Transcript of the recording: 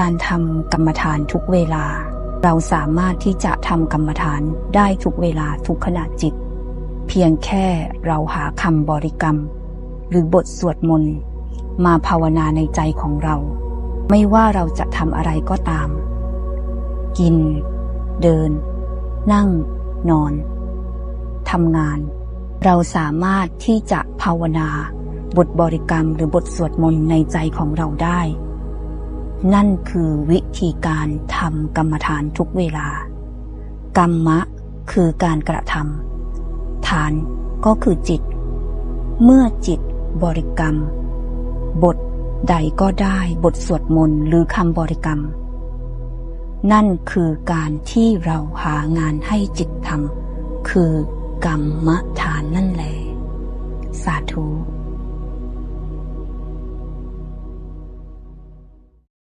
การทำกรรมฐานทุกเวลา เราสามารถที่จะทำกรรมฐานได้ทุกเวลาทุกขณะจิต เพียงแค่เราหาคำบริกรรม หรือบทสวดมนต์มาภาวนาในใจของเรา ไม่ว่าเราจะทำอะไรก็ตาม กิน เดิน นั่ง นอนทำงาน เราสามารถที่จะภาวนา บทบริกรรมหรือบทสวดมนต์ในใจของเราได้ นั่นคือวิธีการทำกรรมฐานทุกเวลา กรรมะคือการกระทำฐานก็คือจิต เมื่อจิตบริกรรม บทใดก็ได้บทสวดมนต์หรือคำบริกรรม นั่นคือการที่เราหางานให้จิตทำคือกรรมฐานนั่นแหละสาธุ